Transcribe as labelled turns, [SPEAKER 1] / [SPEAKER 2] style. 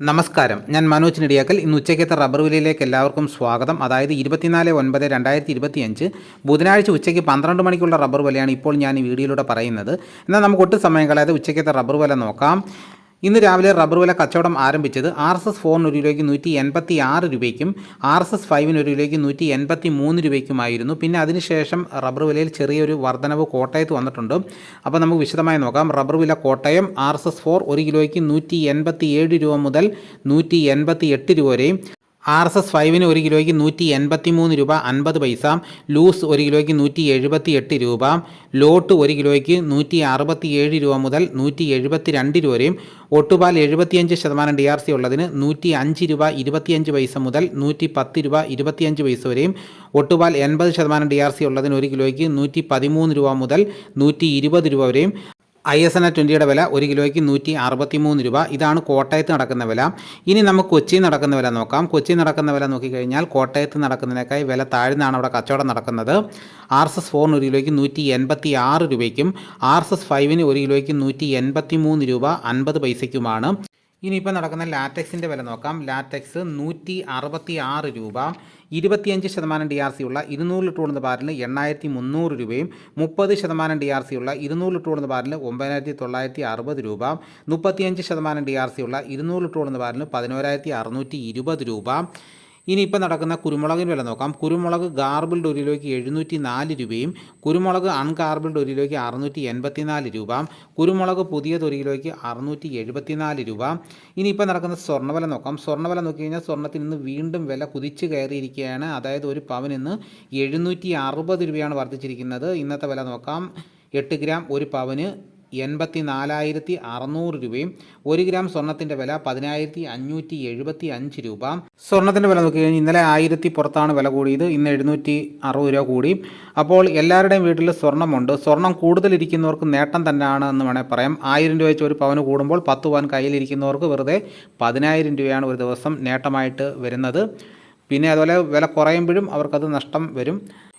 [SPEAKER 1] നമസ്കാരം. ഞാൻ മനോജ് നെടിയാക്കൽ. ഇന്ന് ഉച്ചയ്ക്കത്തെ റബ്ബർ വിലയിലേക്ക് എല്ലാവർക്കും സ്വാഗതം. അതായത് ഇരുപത്തിനാല് ഒൻപത് രണ്ടായിരത്തി ഇരുപത്തിയഞ്ച് ബുധനാഴ്ച ഉച്ചയ്ക്ക് പന്ത്രണ്ട് മണിക്കുള്ള റബ്ബർ വിലയാണ് ഇപ്പോൾ ഞാൻ ഈ വീഡിയോയിലൂടെ പറയുന്നത്. എന്നാൽ നമുക്ക് ഒട്ടും സമയം കളയാതെ ഉച്ചയ്ക്കത്തെ റബ്ബർ വില നോക്കാം. ഇന്ന് രാവിലെ റബ്ബർ വില കച്ചവടം ആരംഭിച്ചത് ആർ എസ് എസ് ഫോറിന് ഒരു കിലോയ്ക്ക് നൂറ്റി എൺപത്തി ആറ് രൂപയ്ക്കും ആർ എസ് എസ് ഫൈവിന് ഒരു കിലോയ്ക്ക് നൂറ്റി എൺപത്തി മൂന്ന് രൂപയ്ക്കുമായിരുന്നു. പിന്നെ അതിനുശേഷം റബ്ബർ വിലയിൽ ചെറിയൊരു വർധനവ് കോട്ടയത്ത് വന്നിട്ടുണ്ട്. അപ്പോൾ നമുക്ക് വിശദമായി നോക്കാം. റബ്ബർ വില Kottayam R S S four ഒരു കിലോയ്ക്ക് നൂറ്റി എൺപത്തി ഏഴ് രൂപ മുതൽ നൂറ്റി എൺപത്തി എട്ട് രൂപ വരെയും ആർ എസ് എസ് ഫൈവിന് ഒരു കിലോയ്ക്ക് നൂറ്റി എൺപത്തി മൂന്ന് രൂപ അൻപത് പൈസ ലൂസ് ഒരു കിലോയ്ക്ക് നൂറ്റി എഴുപത്തി എട്ട് രൂപ ലോട്ട് ഒരു കിലോയ്ക്ക് നൂറ്റി അറുപത്തി ഏഴ് രൂപ മുതൽ നൂറ്റി എഴുപത്തി രണ്ട് രൂപ വരെയും ഒട്ടുപാൽ എഴുപത്തിയഞ്ച് ശതമാനം ഡി ആർ സി ഉള്ളതിന് നൂറ്റി അഞ്ച് രൂപ ഇരുപത്തിയഞ്ച് പൈസ മുതൽ നൂറ്റി പത്ത് രൂപ ഇരുപത്തിയഞ്ച് പൈസ വരെയും ഒട്ടുപാൽ എൺപത് ശതമാനം ഡി ആർ സി ഉള്ളതിന് ഒരു കിലോയ്ക്ക് നൂറ്റി പതിമൂന്ന് രൂപ മുതൽ നൂറ്റി ഇരുപത് രൂപ വരെയും ഐ എസ് എൻ എ ട്വന്റിയുടെ വില ഒരു കിലോയ്ക്ക് നൂറ്റി അറുപത്തി മൂന്ന് രൂപ. ഇതാണ് കോട്ടയത്ത് നടക്കുന്ന വില. ഇനി നമുക്ക് കൊച്ചിയിൽ നടക്കുന്ന വില നോക്കാം. കൊച്ചി നടക്കുന്ന വില നോക്കിക്കഴിഞ്ഞാൽ കോട്ടയത്ത് നടക്കുന്നതിനേക്കായി വില താഴ്ന്നാണ് അവിടെ കച്ചവടം നടക്കുന്നത്. ആർ എസ് എസ് ഫോറിന് ഒരു കിലോയ്ക്ക് നൂറ്റി എൺപത്തി ആറ് രൂപയ്ക്കും ആർ എസ് എസ് ഫൈവിന് ഒരു കിലോയ്ക്ക് നൂറ്റി എൺപത്തി മൂന്ന് രൂപ അൻപത് പൈസയ്ക്കുമാണ്. ഇനിയിപ്പോൾ നടക്കുന്ന ലാറ്റക്സിന്റെ വില നോക്കാം. ലാറ്റക്സ് നൂറ്റി അറുപത്തി ആറ് രൂപ ഇരുപത്തിയഞ്ച് ശതമാനം ഡി ആർ സി ഉള്ള ഇരുന്നൂറ് ലിറ്റർ ഉള്ള ബാരലിന് എണ്ണായിരത്തി മുന്നൂറ് രൂപയും മുപ്പത് ശതമാനം ഡി ആർ സി ഉള്ള ഇരുന്നൂറ് ലിറ്റർ ഉള്ള ബാരലിന് ഒമ്പതിനായിരത്തി തൊള്ളായിരത്തി അറുപത് രൂപ മുപ്പത്തിയഞ്ച് ശതമാനം ഡി ആർ സി ഉള്ള ഇരുന്നൂറ് ലിറ്റർ ഉള്ള ബാരലിന് പതിനോരായിരത്തി അറുന്നൂറ്റി ഇരുപത് രൂപ. ഇനിയിപ്പോൾ നടക്കുന്ന കുരുമുളകിന് വില നോക്കാം. കുരുമുളക് ഗാർബിൾഡ് ഒരു കിലോയ്ക്ക് എഴുന്നൂറ്റി നാല് രൂപയും കുരുമുളക് അൺഗാർബിൾഡ് ഒരു കിലോയ്ക്ക് അറുന്നൂറ്റി എൺപത്തി നാല് രൂപ കുരുമുളക് പുതിയത് ഒരു കിലോയ്ക്ക് അറുന്നൂറ്റി എഴുപത്തി നാല് രൂപ ഇനിയിപ്പോൾ നടക്കുന്ന സ്വർണവില നോക്കാം. സ്വർണവില നോക്കി കഴിഞ്ഞാൽ സ്വർണത്തിന് ഇന്ന് വീണ്ടും വില കുതിച്ച് കയറിയിരിക്കുകയാണ്. അതായത് ഒരു പവൻ ഇന്ന് എഴുന്നൂറ്റി അറുപത് രൂപയാണ് വർദ്ധിച്ചിരിക്കുന്നത്. ഇന്നത്തെ വില നോക്കാം. എട്ട് ഗ്രാം ഒരു പവന് എൺപത്തി നാലായിരത്തി അറുന്നൂറ് രൂപയും ഒരു ഗ്രാം സ്വർണത്തിന്റെ വില പതിനായിരത്തി അഞ്ഞൂറ്റി എഴുപത്തി അഞ്ച് രൂപ. സ്വർണത്തിന്റെ വില നോക്കി കഴിഞ്ഞാൽ ഇന്നലെ ആയിരത്തി പുറത്താണ് വില കൂടിയത്. ഇന്ന് എഴുന്നൂറ്റി അറുപത് രൂപ കൂടി. അപ്പോൾ എല്ലാവരുടെയും വീട്ടിൽ സ്വർണമുണ്ട് സ്വർണം കൂടുതലിരിക്കുന്നവർക്ക് നേട്ടം തന്നെയാണ് എന്ന് വേണേൽ പറയാം. ആയിരം രൂപ വെച്ച് ഒരു പവന് കൂടുമ്പോൾ പത്ത് പവൻ കയ്യിലിരിക്കുന്നവർക്ക് വെറുതെ പതിനായിരം രൂപയാണ് ഒരു ദിവസം നേട്ടമായിട്ട് വരുന്നത്. പിന്നെ അതുപോലെ വില കുറയുമ്പോഴും അവർക്കത് നഷ്ടം വരും.